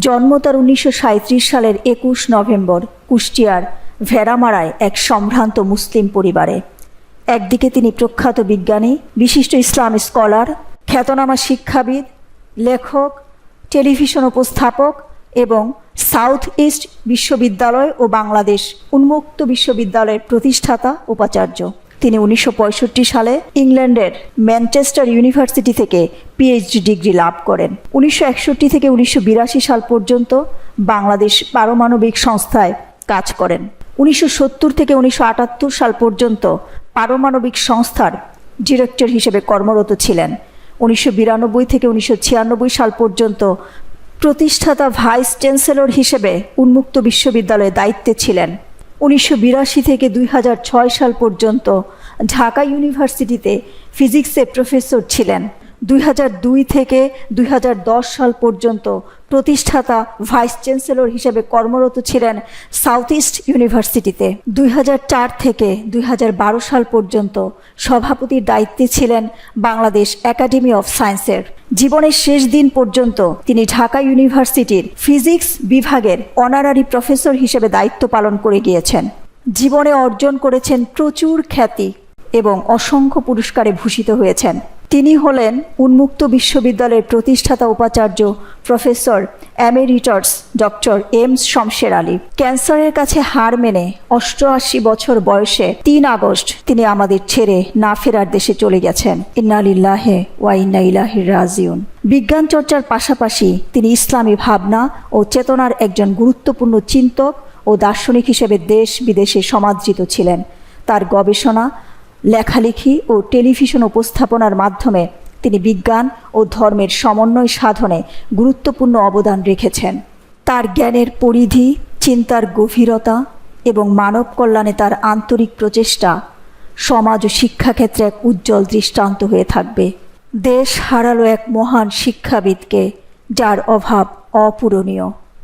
জন্ম তার উনিশশো সাঁইত্রিশ সালের একুশ নভেম্বর, কুষ্টিয়ার ভেড়ামারায় এক সম্ভ্রান্ত মুসলিম পরিবারে। একদিকে তিনি প্রখ্যাত বিজ্ঞানী, বিশিষ্ট ইসলাম স্কলার, খ্যাতনামা শিক্ষাবিদ, লেখক, টেলিভিশন উপস্থাপক এবং সাউথ ইস্ট বিশ্ববিদ্যালয় ও বাংলাদেশ উন্মুক্ত বিশ্ববিদ্যালয়ের প্রতিষ্ঠাতা, উপাচার্য। তিনি উনিশশো পঁয়ষট্টি সালে ইংল্যান্ডের ম্যানচেস্টার ইউনিভার্সিটি থেকে পিএইচডি ডিগ্রি লাভ করেন। উনিশশো একষট্টি থেকে উনিশশো বিরাশি সাল পর্যন্ত বাংলাদেশ পারমাণবিক সংস্থায় কাজ করেন। উনিশশো সত্তর থেকে উনিশশো আটাত্তর সাল পর্যন্ত পারমাণবিক সংস্থার ডিরেক্টর হিসেবে কর্মরত ছিলেন। উনিশশো বিরানব্বই থেকে উনিশশো ছিয়ানব্বই সাল পর্যন্ত প্রতিষ্ঠাতা ভাইস চ্যান্সেলর হিসেবে উন্মুক্ত বিশ্ববিদ্যালয়ে দায়িত্বে ছিলেন। উনিশশো বিরাশি থেকে দুই হাজার ছয় সাল পর্যন্ত ঢাকা ইউনিভার্সিটিতে ফিজিক্সের প্রফেসর ছিলেন। দুই হাজার দুই থেকে দুই হাজার দশ সাল পর্যন্ত প্রতিষ্ঠাতা ভাইস চ্যান্সেলর হিসেবে কর্মরত ছিলেন সাউথ ইস্ট ইউনিভার্সিটিতে। দুই হাজার চার থেকে দুই হাজার বারো সাল পর্যন্ত সভাপতির দায়িত্বে ছিলেন বাংলাদেশ একাডেমি অফ সায়েন্সের। জীবনের শেষ দিন পর্যন্ত তিনি ঢাকা ইউনিভার্সিটির ফিজিক্স বিভাগের অনারারি প্রফেসর হিসেবে দায়িত্ব পালন করে গিয়েছেন। জীবনে অর্জন করেছেন প্রচুর খ্যাতি এবং অসংখ্য পুরস্কারে ভূষিত হয়েছেন। তিনি হলেন উন্মুক্ত বিশ্ববিদ্যালয়ের প্রতিষ্ঠাতা উপাচার্য professor emeritus doctor M Shamsher Ali. ক্যান্সারের কাছে হার মেনে অষ্টআশি বছর বয়সে তিন আগস্ট তিনি আমাদের ছেড়ে না ফেরার দেশে চলে গেছেন। ইন্নালিল্লাহে ওয়া ইন্না রাজিউন। বিজ্ঞান চর্চার পাশাপাশি তিনি ইসলামী ভাবনা ও চেতনার একজন গুরুত্বপূর্ণ চিন্তক ও দার্শনিক হিসেবে দেশ বিদেশে সমাদৃত ছিলেন। তার গবেষণা লেখালেখি ও টেলিভিশন উপস্থাপনার মাধ্যমে তিনি বিজ্ঞান ও ধর্মের সমন্বয় সাধনে গুরুত্বপূর্ণ অবদান রেখেছেন। তার জ্ঞানের পরিধি, চিন্তার গভীরতা এবং মানব কল্যাণে তার আন্তরিক প্রচেষ্টা সমাজ ও শিক্ষাক্ষেত্রে এক উজ্জ্বল দৃষ্টান্ত হয়ে থাকবে। দেশ হারালো এক মহান শিক্ষাবিদকে, যার অভাব অপূরণীয়।